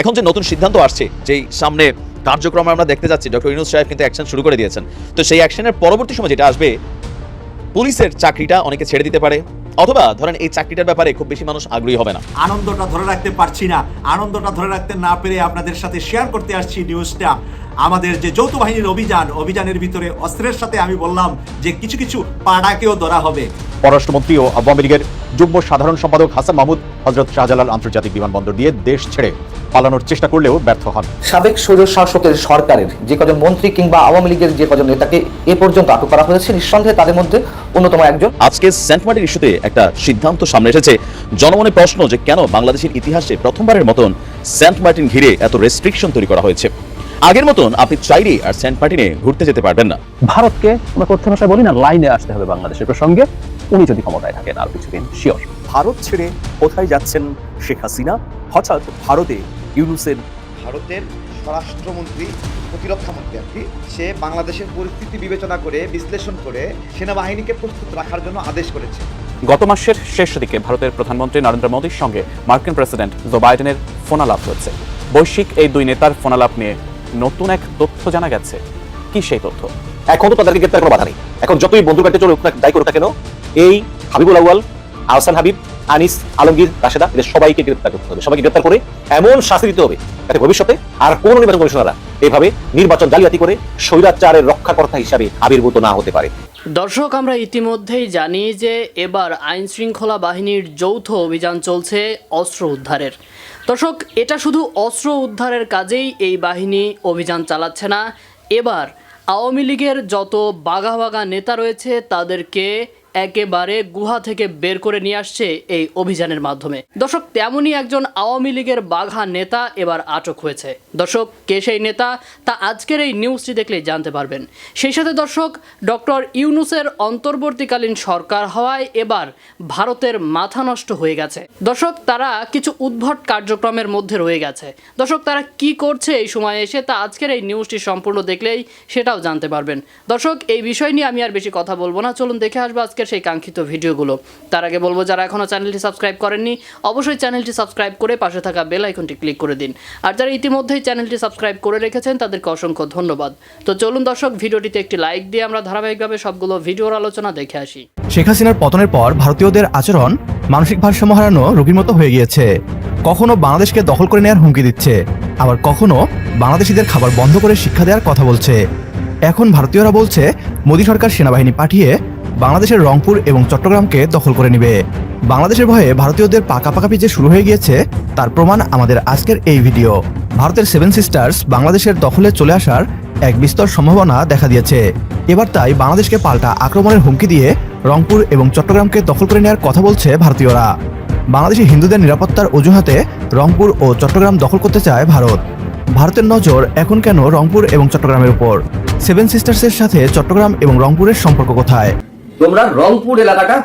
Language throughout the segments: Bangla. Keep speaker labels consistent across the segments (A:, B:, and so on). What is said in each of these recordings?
A: এখন যে নতুন সিদ্ধান্ত আসছে যেই সামনে কার্যক্রম আমরা দেখতে যাচ্ছি ডক্টর ইউনুস সাহেব কিন্তু অ্যাকশন শুরু করে দিয়েছেন। তো সেই অ্যাকশনের পরবর্তী সময় যেটা আসবে পুলিশের চাকরিটা অনেকে ছেড়ে দিতে পারে। অথবা ধরেন এই চাকরিটার ব্যাপারে খুব বেশি মানুষ আগ্রহী হবে না।
B: আনন্দটা ধরে রাখতে পারছি না। আনন্দটা ধরে রাখতে না পেরে আপনাদের সাথে শেয়ার করতে আসছি নিউজটা আমাদের যে যৌথ বাহিনীর অভিযান অভিযানের ভিতরে অস্ত্রের সাথে আমি বললাম যে কিছু কিছু পাড়াকেও ধরা হবে।
C: পররাষ্ট্রমন্ত্রী ও আওয়ামী লীগের যুগ্ম সাধারণ সম্পাদক হাসান মাহমুদ হজরত শাহজালাল আন্তর্জাতিক বিমানবন্দর দিয়ে দেশ ছেড়ে পালানোর চেষ্টা করলেও ব্যর্থ হন।
D: সাবেক স্বৈর শাসকের সরকারের যে কজন মন্ত্রী কিংবা আওয়ামী লীগের যে কজন নেতাকে এ পর্যন্ত আটক করা হয়েছে নিঃসন্দেহে তাদের মধ্যে অন্যতম একজন।
A: আজকে সেন্ট মার্টিন ইস্যুতে একটা সিদ্ধান্ত সামনে এসেছে। জনমনে প্রশ্ন যে কেন বাংলাদেশের ইতিহাসে প্রথমবারের মতন সেন্ট মার্টিন ঘিরে এত রেস্ট্রিকশন তৈরি করা হয়েছে। আগের মতন আপনি চাইলে আর সেন্ট মার্টিনে ঘুরতে যেতে পারবেন না।
E: ভারতকে আমরা কথ্য ভাষায় বলি না লাইনে আসতে হবে বাংলাদেশের প্রসঙ্গে। উনি যদি ক্ষমতায় থাকেন আর কিছুদিন শিওর
F: ভারত ছেড়ে কোথায় যাচ্ছেন শেখ হাসিনা? হঠাৎ ভারতে ইউনুসের
G: ভারতের স্বরাষ্ট্রমন্ত্রী প্রতিরক্ষা মন্ত্রী আর কি সে বাংলাদেশের পরিস্থিতি বিবেচনা করে বিশ্লেষণ করে সেনাবাহিনীকে প্রস্তুত রাখার জন্য আদেশ করেছে।
H: গত মাসের শেষ দিকে ভারতের প্রধানমন্ত্রী নরেন্দ্র মোদীর সঙ্গে মার্কিন প্রেসিডেন্ট জো বাইডেনের ফোনালাপ হয়েছে। বৈশ্বিক এই দুই নেতার ফোনালাপ নিয়ে নতুন এক তথ্য জানা গেছে। কি সেই তথ্য?
D: এখন তো তাদেরকে গ্রেপ্তার কোনো বাধা নেই। এখন যতই বন্ধু কাটে চলে দায়ী করুক কেন, এই হাবিবুল আউয়াল, আহসান হাবিব, আনিস, আলমগীর, রাশেদা, এদের সবাইকে গ্রেপ্তার করতে হবে। সবাইকে গ্রেপ্তার করে এমন শাস্তি দিতে হবে যাতে ভবিষ্যতে আর কোন নির্বাচন কমিশনাররা এইভাবে নির্বাচন জালিয়াতি করে স্বৈরাচারের রক্ষাকর্তা হিসাবে আবির্ভূত না হতে পারে।
I: দর্শক, আমরা ইতিমধ্যেই জানি যে এবার আইন শৃঙ্খলা বাহিনীর যৌথ অভিযান চলছে অস্ত্র উদ্ধারের। দর্শক, এটা শুধু অস্ত্র উদ্ধারের কাজেই এই বাহিনী অভিযান চালাচ্ছে না। এবার আওয়ামী লীগের যত বাঘা বাঘা নেতা রয়েছে, তাদেরকে একেবারে গুহা থেকে বের করে নিয়ে আসছে এই অভিযানের মাধ্যমে। দর্শক, তেমনই একজন আওয়ামী লীগের বাঘা নেতা এবার আটক হয়েছে। দর্শক, কে সেই নেতা তা আজকের এই নিউজটি দেখলেই জানতে পারবেন। সেই সাথে দর্শক, ডক্টর ইউনুসের অন্তর্বর্তীকালীন সরকার হওয়ায় এবার ভারতের মাথা নষ্ট হয়ে গেছে। দর্শক, তারা কিছু উদ্ভট কার্যক্রমের মধ্যে রয়ে গেছে। দর্শক, তারা কি করছে এই সময় এসে তা আজকের এই নিউজটি সম্পূর্ণ দেখলেই সেটাও জানতে পারবেন। দর্শক, এই বিষয় নিয়ে আমি আর বেশি কথা বলব না। চলুন দেখে আসব আজকের সেই কাঙ্ক্ষিত ভিডিওগুলো। তার আগে বলব, যারা এখনও চ্যানেলটি সাবস্ক্রাইব করেননি, অবশ্যই চ্যানেলটি সাবস্ক্রাইব করে পাশে থাকা বেল আইকনটি ক্লিক করে দিন। আর যারা ইতিমধ্যেই চ্যানেলটি সাবস্ক্রাইব করে রেখেছেন, তাদেরকে অসংখ্য ধন্যবাদ। তো চলুন দর্শক, ভিডিওটিতে একটি লাইক দিয়ে আমরা ধারাবাহিকভাবে সবগুলো ভিডিওর আলোচনা দেখে আসি।
J: শেখ হাসিনার পতনের পর ভারতীয়দের আচরণ মানসিক ভারসাম্য হারানো রোগীর মতো হয়ে গিয়েছে। কখনো বাংলাদেশকে দখল করে নেওয়ার হুমকি দিচ্ছে, আবার কখনো বাংলাদেশিদের খাবার বন্ধ করে শিক্ষা দেওয়ার কথা বলছে। এখন ভারতীয়রা বলছে, মোদী সরকার সেনাবাহিনী পাঠিয়ে বাংলাদেশের রংপুর এবং চট্টগ্রামকে দখল করে নিবে। বাংলাদেশের ভয়ে ভারতীয়দের পাকাপাকাপি যে শুরু হয়ে গিয়েছে, তার প্রমাণ আমাদের আজকের এই ভিডিও। ভারতের সেভেন সিস্টার্স বাংলাদেশের দখলে চলে আসার এক বিস্তর সম্ভাবনা দেখা দিয়েছে। এবার তাই বাংলাদেশকে পাল্টা আক্রমণের হুমকি দিয়ে রংপুর এবং চট্টগ্রামকে দখল করে নেওয়ার কথা বলছে ভারতীয়রা। বাংলাদেশি হিন্দুদের নিরাপত্তার অজুহাতে রংপুর ও চট্টগ্রাম দখল করতে চায় ভারত। ভারতের নজর এখন কেন রংপুর এবং চট্টগ্রামের উপর? সেভেন সিস্টার্সের সাথে চট্টগ্রাম এবং রংপুরের সম্পর্ক কোথায়?
K: তোমরা রংপুর এলাকাটা,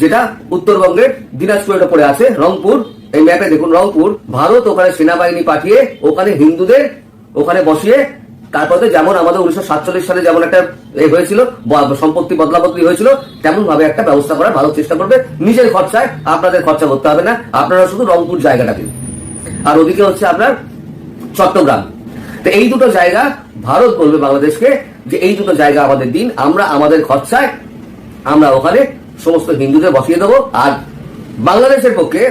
K: যেটা উত্তরবঙ্গের দিনাজপুরের উপরে আছে, রংপুর, এই ম্যাপে দেখুন রংপুর, ভারত ওখানে সেনাবাহিনী পাঠিয়ে ওখানে হিন্দুদের ওখানে বসিয়ে, তারপরে যেমন আমাদের উনিশশো সাতচল্লিশ সালে যেমন একটা এ হয়েছিল সম্পত্তি বদলা বদলি হয়েছিল, তেমন ভাবে একটা ব্যবস্থা করার ভারত চেষ্টা করবে। নিজের খরচায় আপনাদের খরচা করতে হবে না, আপনারা শুধু রংপুর জায়গাটা দিন। আর ওদিকে হচ্ছে আপনার চট্টগ্রাম। তো এই দুটো জায়গা ভারত বলবে বাংলাদেশকে যে এই দুটো জায়গা আমাদের দিন, আমরা আমাদের খরচায় আমরা ওখানে সমস্ত হিন্দুদের বসিয়ে দেবো। আর বাংলাদেশের পক্ষে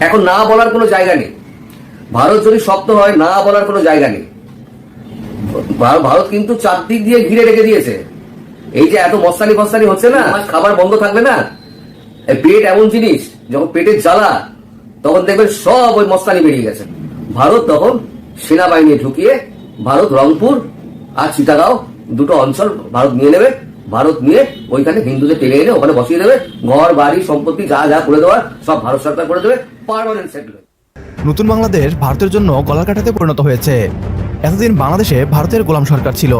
K: এখন না বলার কোনো জায়গা নেই। ভারত যদি শক্ত হয় না বলার কোনো জায়গা নেই। ভারত কিন্তু চারদিক দিয়ে ঘিরে রেখে দিয়েছে। এই যে এত মস্তানি ফস্তানি হচ্ছে না খাবার বন্ধ থাকবে না। পেট এমন জিনিস যখন পেটের জ্বালা তখন দেখবেন সব ওই মস্তানি বেরিয়ে গেছে। ভারত তখন সেনাবাহিনী ঢুকিয়ে ভারত রংপুর আর চিটাগাঁও দুটো অঞ্চল ভারত নিয়ে নেবে। ভারত নিয়ে ওইখানে হিন্দুদের টেনে এনে ওখানে বসিয়ে দেবে। ঘর, বাড়ি, সম্পত্তি, যা যা করে দেওয়ার, সব ভারত সরকার করে দেবে। পারমানেন্ট সেটেল
J: নতুন বাংলাদেশ ভারতের জন্য গলার কাটাতে পরিণত হয়েছে। এতদিন বাংলাদেশে ভারতের গোলাম সরকার ছিল।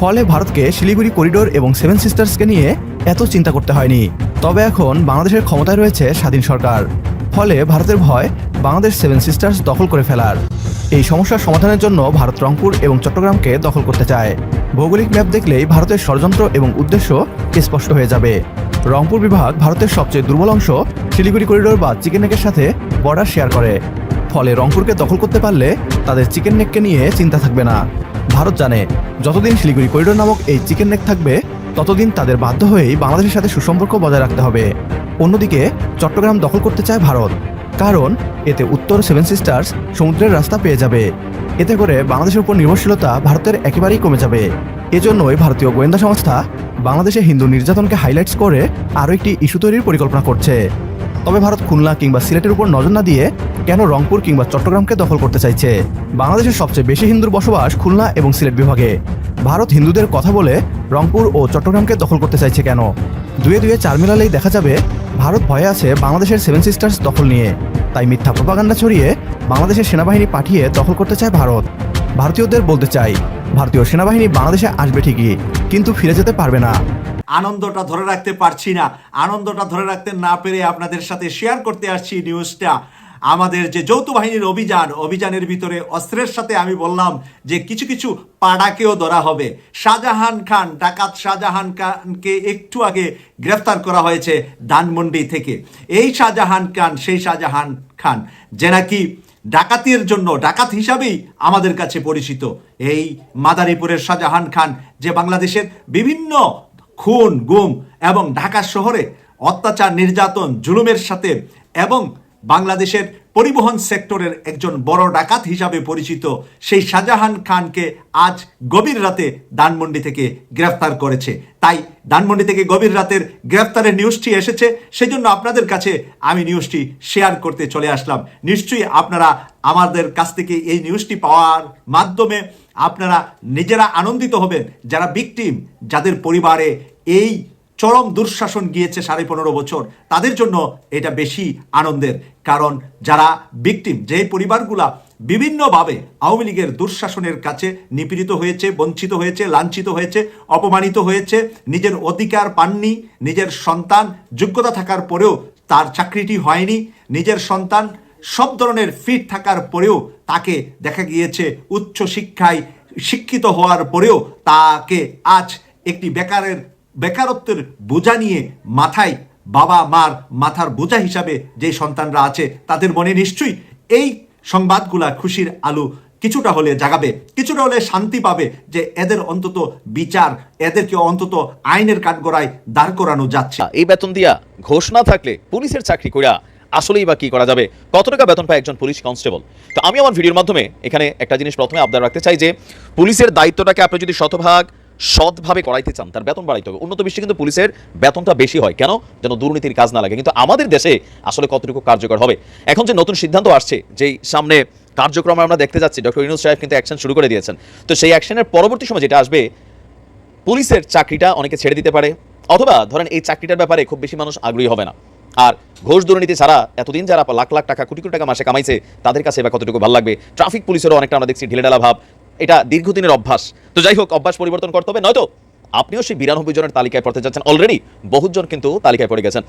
J: ফলে ভারতকে শিলিগুড়ি করিডোর এবং সেভেন সিস্টার্সকে নিয়ে এত চিন্তা করতে হয়নি। তবে এখন বাংলাদেশের ক্ষমতায় রয়েছে স্বাধীন সরকার। ফলে ভারতের ভয় বাংলাদেশ সেভেন সিস্টার্স দখল করে ফেলার। এই সমস্যার সমাধানের জন্য ভারত রংপুর এবং চট্টগ্রামকে দখল করতে চায়। ভৌগোলিক ম্যাপ দেখলেই ভারতের ষড়যন্ত্র এবং উদ্দেশ্য স্পষ্ট হয়ে যাবে। রংপুর বিভাগ ভারতের সবচেয়ে দুর্বল অংশ, শিলিগুড়ি করিডোর বা চিকেন নেকের সাথে বর্ডার শেয়ার করে। ফলে রংপুরকে দখল করতে পারলে তাদের চিকেন নেককে নিয়ে চিন্তা থাকবে না। ভারত জানে, যতদিন শিলিগুড়ি করিডোর নামক এই চিকেন নেক থাকবে, ততদিন তাদের বাধ্য হয়েই বাংলাদেশের সাথে সুসম্পর্ক বজায় রাখতে হবে। অন্যদিকে, চট্টগ্রাম দখল করতে চায় ভারত। কারণ এতে উত্তর সেভেন সিস্টার্স সমুদ্রের রাস্তা পেয়ে যাবে। এতে করে বাংলাদেশের উপর নির্ভরশীলতা ভারতের একেবারেই কমে যাবে। এজন্যই ভারতীয় গোয়েন্দা সংস্থা বাংলাদেশে হিন্দু নির্যাতনকে হাইলাইটস করে আরও একটি ইস্যু তৈরির পরিকল্পনা করছে। তবে ভারত খুলনা কিংবা সিলেটের উপর নজর না দিয়ে কেন রংপুর কিংবা চট্টগ্রামকে দখল করতে চাইছে? বাংলাদেশের সবচেয়ে বেশি হিন্দুর বসবাস খুলনা এবং সিলেট বিভাগে। ভারত হিন্দুদের কথা বলে রংপুর ও চট্টগ্রামকে দখল করতে চাইছে কেন? দুয়ে দুয়ে চার মিলালেই দেখা যাবে ভারত ভয়ে আছে বাংলাদেশের সেভেন সিস্টার্স দখল নিয়ে। তাই মিথ্যা প্রপাগান্ডা ছড়িয়ে বাংলাদেশের সেনাবাহিনী পাঠিয়ে দখল করতে চায় ভারত। ভারতীয়দের বলতে চাই, ভারতীয় সেনাবাহিনী বাংলাদেশে আসবে ঠিকই, কিন্তু ফিরে যেতে পারবে না।
B: আনন্দটা ধরে রাখতে পারছি না। আনন্দটা ধরে রাখতে না পেরে আপনাদের সাথে শেয়ার করতে আসছি নিউজটা আমাদের যে যৌথ বাহিনীর অভিযান, অভিযানের ভিতরে অস্ত্রের সাথে আমি বললাম যে কিছু কিছু পাড়াকেও ধরা হবে। শাহজাহান খান, ডাকাত শাহজাহান খানকে একটু আগে গ্রেফতার করা হয়েছে ধানমন্ডি থেকে। এই শাহজাহান খান, সেই শাহজাহান খান, যে নাকি ডাকাতির জন্য, ডাকাত হিসাবেই আমাদের কাছে পরিচিত। এই মাদারীপুরের শাহজাহান খান, যে বাংলাদেশের বিভিন্ন খুন, গুম এবং ঢাকা শহরে অত্যাচার, নির্যাতন, জুলুমের সাথে এবং বাংলাদেশের পরিবহন সেক্টরের একজন বড় ডাকাত হিসাবে পরিচিত সেই শাহজাহান খানকে আজ গভীর রাতে ধানমন্ডি থেকে গ্রেফতার করেছে। তাই ধানমন্ডি থেকে গভীর রাতের গ্রেফতারের নিউজটি এসেছে, সেজন্য আপনাদের কাছে আমি নিউজটি শেয়ার করতে চলে আসলাম। নিশ্চয়ই আপনারা আমাদের কাছ থেকে এই নিউজটি পাওয়ার মাধ্যমে আপনারা নিজেরা আনন্দিত হবেন, যারা বিকটিম যাদের পরিবারে এই চরম দুঃশাসন গিয়েছে সাড়ে পনেরো বছর। তাদের জন্য এটা বেশি আনন্দের, কারণ যারা বিকটিম যে পরিবারগুলা বিভিন্নভাবে আওয়ামী লীগের দুঃশাসনের কাছে নিপীড়িত হয়েছে, বঞ্চিত হয়েছে, লাঞ্ছিত হয়েছে, অপমানিত হয়েছে, নিজের অধিকার পাননি, নিজের সন্তান যোগ্যতা থাকার পরেও তার চাকরিটি হয়নি, নিজের সন্তান সব ধরনের ফিট থাকার পরেও তাকে দেখা গিয়েছে উচ্চ শিক্ষায় শিক্ষিত হওয়ার পরেও তাকে আজ একটি বেকারের বেকারত্বের বোঝা নিয়ে মাথায় বাবা মার মাথার বোঝা হিসাবে যে সন্তানরা আছে, তাদের মনে নিশ্চয়ই এই সংবাদগুলা খুশির আলো কিছুটা হলে জাগাবে, কিছুটা হলে শান্তি পাবে যে এদের অন্তত বিচার, এদেরকে অন্তত আইনের কাঠগড়ায় দাঁড় করানো যাচ্ছে।
A: এই বেতন দিয়া ঘোষ না থাকলে পুলিশের চাকরি কইরা আসলেই বা কি করা যাবে? কত টাকা বেতন পায় একজন পুলিশ কনস্টেবল? তো আমি আমার ভিডিওর মাধ্যমে এখানে একটা জিনিস প্রথমে আবদার রাখতে চাই যে, পুলিশের দায়িত্বটাকে আপনি যদি শতভাগ সৎভাবে করাইতে চান, তার বেতন বাড়াইতে হবে। উন্নত বিশ্বে কিন্তু পুলিশের বেতনটা বেশি হয়। কেন? যেন দুর্নীতির কাজ না লাগে। কিন্তু আমাদের দেশে আসলে কতটুকু কার্যকর হবে? এখন যে নতুন সিদ্ধান্ত আসছে, যেই সামনে কার্যক্রমে আমরা দেখতে যাচ্ছি, ডক্টর ইউনুস সাহেব কিন্তু অ্যাকশন শুরু করে দিয়েছেন। তো সেই অ্যাকশনের পরবর্তী সময় যেটা আসবে, পুলিশের চাকরিটা অনেকে ছেড়ে দিতে পারে। অথবা ধরেন এই চাকরিটার ব্যাপারে খুব বেশি মানুষ আগ্রহী হবে না। আর ঘোষ দুর্নীতি ছাড়া এতদিন যারা লাখ লাখ টাকা, কোটি কোটি টাকা মাসে কামাইছে, তাদের কাছে এবার কতটুকু ভালো লাগবে? ট্রাফিক পুলিশেরও অনেকটা আমরা দেখছি ঢিলেঢালা ভাব। এটা দীর্ঘদিনের অভ্যাস। তো যাই হোক, অভ্যাস পরিবর্তন করতে হবে। নয়তো আপনিও সেই বিরানব্বই জনের তালিকায় পড়তে যাচ্ছেন। অলরেডি বহুজন কিন্তু তালিকায় পড়ে গেছেন।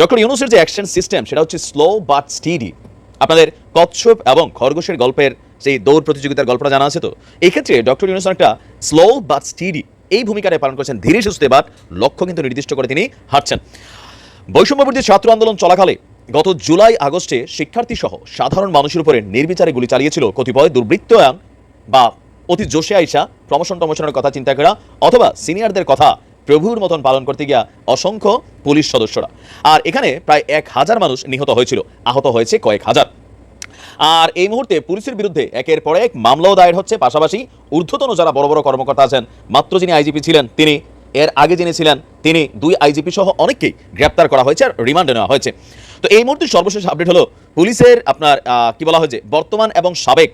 A: ডক্টর ইউনুসের যে অ্যাকশন সিস্টেম সেটা হচ্ছে স্লো বাট স্টিডি আপনাদের কচ্ছপ এবং খরগোশের গল্পের সেই দৌড় প্রতিযোগিতার গল্পটা জানা আছে তো? এই ক্ষেত্রে ডক্টর ইউনুস একটা স্লো বাট স্টিডি এই ভূমিকাটা পালন করছেন ধীরে সুস্থে বাট লক্ষ্য কিন্তু নির্দিষ্ট করে তিনি হাঁটছেন। বৈষম্যবর্তী ছাত্র আন্দোলন চলাকালে গত জুলাই আগস্টে শিক্ষার্থী সহ সাধারণ মানুষের উপরে নির্বিচারে গুলি চালিয়েছিল কতিপয় দুর্বৃত্তায়ন বা অতি জোশে আইসা প্রমোশন টমোশনের কথা চিন্তা করা অথবা সিনিয়রদের কথা প্রভুর মতন পালন করতে গিয়া অসংখ্য পুলিশ সদস্যরা। আর এখানে প্রায় এক হাজার মানুষ নিহত হয়েছিল। আহত হয়েছে কয়েক হাজার। আর এই মুহূর্তে পুলিশের বিরুদ্ধে একের পর এক মামলাও দায়ের হচ্ছে। পাশাপাশি ঊর্ধ্বতন যারা বড় বড় কর্মকর্তা আছেন, মাত্র যিনি আইজিপি ছিলেন, তিনি এর আগে যিনি ছিলেন, তিনি দুই আইজিপি সহ অনেককেই গ্রেপ্তার করা হয়েছে আর রিমান্ডে নেওয়া হয়েছে। তো এই মুহূর্তে সর্বশেষ আপডেট হলো পুলিশের আপনার কি বলা হয়েছে বর্তমান এবং সাবেক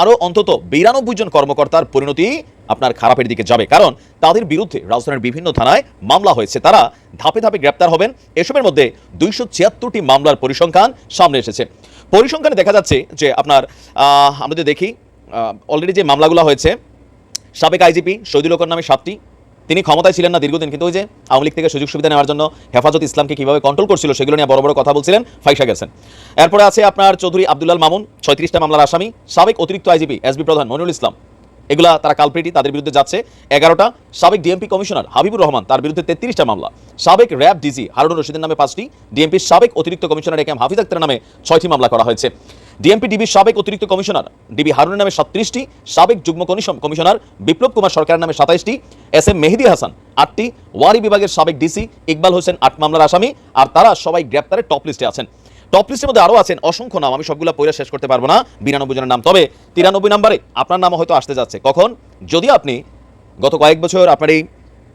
A: আরও অন্তত বিরানব্বই জন কর্মকর্তার পরিণতি আপনার খারাপের দিকে যাবে। কারণ তাদের বিরুদ্ধে রাজধানীর বিভিন্ন থানায় মামলা হয়েছে। তারা ধাপে ধাপে গ্রেপ্তার হবেন। এসবের মধ্যে দুইশো ছিয়াত্তরটি মামলার পরিসংখ্যান সামনে এসেছে। পরিসংখ্যানে দেখা যাচ্ছে যে আপনার আমরা যদি দেখি অলরেডি যে মামলাগুলো হয়েছে, সাবেক আইজিপি শহীদুল নামে সাতটি তিনি ক্ষমতায় ছিলেন না দীর্ঘদিন, কিন্তু ওই যে আওয়ামী লীগ থেকে সুযোগ সুবিধা নেওয়ার জন্য হেফাজত ইসলামকে কীভাবে কন্ট্রোল করছিল সেগুলো নিয়ে বড় বড় কথা বলছিলেন ফাইসা গেছেন। এরপরে আছে আপনার চৌধুরী আব্দুল্লাল মামুন, ছয়ত্রিশটা মামলার আসামি, সাবেক অতিরিক্ত আইজিপি এসবি প্রধান মনিরুল ইসলাম। এগুলা তারা কালপ্রিটি তাদের বিরুদ্ধে যাচ্ছে। এগারোটা, সাবেক ডিএমপি কমিশনার হাবিবুর রহমান, তার বিরুদ্ধে তেত্রিশটা মামলা। সাবেক র্যাব ডিজি হারুন রশিদের নামে পাঁচটি, ডিএমপির সাবেক অতিরিক্ত কমিশনার এ এম হাফিজ আক্তারের নামে ছয়টি মামলা করা হয়েছে। ডিএমপি ডিবির সাবেক অতিরিক্ত কমিশনার, ডিবি হারুনের নামে সাতত্রিশটি, সাবেক যুগ্ম কমিশনার বিপ্লব কুমার সরকারের নামে সাতাইশটি, এস এম মেহেদি হাসান আটটি, ওয়ারি বিভাগের সাবেক ডিসি ইকবাল হোসেন আট মামলার আসামি, আর তারা সবাই গ্রেপ্তারের টপ লিস্টে আছেন। টপ লিস্টের মধ্যে আরও আছেন অসংখ্য নাম, আমি সবগুলো পয়লা শেষ করতে পারব না, বিরানব্বই জনের নাম। তবে তিরানব্বই নম্বরে আপনার নাম হয়তো আসতে যাচ্ছে। কখন? যদি আপনি গত কয়েক বছর আপনার এই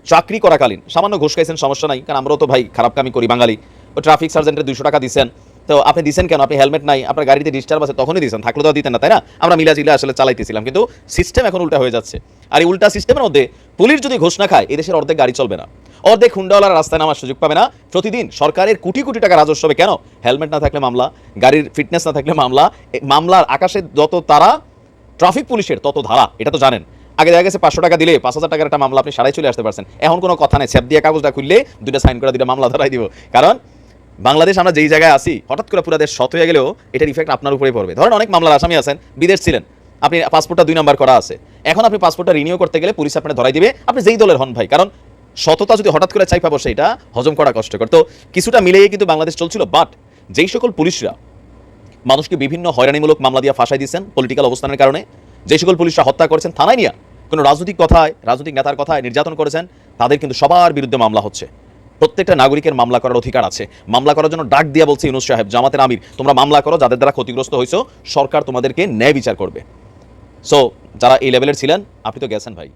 A: চাকরি করাকালীন, সামান্য ঘুষ খাইছেন, সমস্যা নাই, কারণ আমরাও তো ভাই খারাপ কামি করি বাঙালি। ও ট্রাফিক সার্জেন্টের দুশো টাকা দিচ্ছেন তো আপনি দিচ্ছেন কেন? আপনি হেলমেট নাই, আপনার গাড়িতে ডিস্টার্ব আছে, তখনই দিচ্ছেন থাকলে তো দিতেন না, তাই না? আমরা মিলা জিলা আসলে চালাইতেছিলাম, কিন্তু সিস্টেম এখন উল্টা হয়ে যাচ্ছে। আর এই উল্টা সিস্টেমের মধ্যে পুলিশ যদি ঘুষ না খায়, এদেশের অর্ধেক গাড়ি চলবে না। অর্ধেক হুন্ডাওয়ালার রাস্তায় নামার সুযোগ পাবে না। প্রতিদিন সরকারের কোটি কোটি টাকা রাজস্ব হবে। কেন? হেলমেট না থাকলে মামলা, গাড়ির ফিটনেস না থাকলে মামলা মামলার আকাশে যত তারা ট্রাফিক পুলিশের তত ধারা, এটা তো জানেন। আগে দেখা গেছে পাঁচশো টাকা দিলে পাঁচ হাজার টাকার একটা মামলা আপনি সারাই চলে আসতে পারছেন। এখন কোনো কথা নেই। স্যাপ দিয়ে কাগজটা খুললে দুইটা সাইন করে দুইটা মামলা ধরাই দিব। কারণ বাংলাদেশ আমরা যেই জায়গায় আছি, হঠাৎ করে পুরো দেশ শত হয়ে গেলেও এটার ইফেক্ট আপনার উপরেই পড়বে। ধরেন অনেক মামলার আসামি আছেন, বিদেশ ছিলেন, আপনি পাসপোর্টটা দুই নাম্বার করা আছে। এখন আপনি পাসপোর্টটা রিনিউ করতে গেলে পুলিশ আপনার ধরাই দিবে, আপনি যেই দলের হন ভাই। কারণ সততা যদি হঠাৎ করে চাই পাবো সেটা হজম করা কষ্টকর। তো কিছুটা মিলেই কিন্তু বাংলাদেশ চলছিল বাট যেই সকল পুলিশরা মানুষকে বিভিন্ন হয়রানিমূলক মামলা দিয়ে ফাঁসাই দিয়েছেন পলিটিক্যাল অবস্থানের কারণে যে সকল পুলিশরা হত্যা করেছেন থানায় নিয়ে কোনো রাজনৈতিক কথায়, রাজনৈতিক নেতার কথায় নির্যাতন করেছেন, তাদের কিন্তু সবার বিরুদ্ধে মামলা হচ্ছে। প্রত্যেকটা নাগরিকের মামলা করার অধিকার আছে। মামলা করার জন্য ডাক দিয়া বলছে ইউনুস সাহেব, জামাতের আমির, তোমরা মামলা করো, যাদের দ্বারা ক্ষতিগ্রস্ত হয়েছো সরকার তোমাদেরকে ন্যায় বিচার করবে। সো যারা এই লেভেলের ছিলেন, আপনি তো গেছেন ভাই।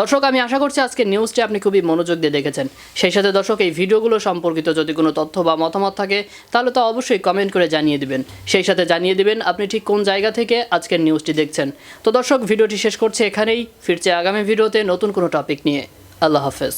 I: দর্শক, আমি আশা করছি আজকের নিউজটি আপনি খুবই মনোযোগ দিয়ে দেখেছেন। সেই সাথে দর্শক, এই ভিডিওগুলো সম্পর্কিত যদি কোনো তথ্য বা মতামত থাকে, তাহলে তো অবশ্যই কমেন্ট করে জানিয়ে দিবেন। সেই সাথে জানিয়ে দিবেন আপনি ঠিক কোন জায়গা থেকে আজকের নিউজটি দেখছেন। তো দর্শক, ভিডিওটি শেষ করছে এখানেই। ফিরছে আগামী ভিডিওতে নতুন কোনো টপিক নিয়ে। আল্লাহ হাফেজ।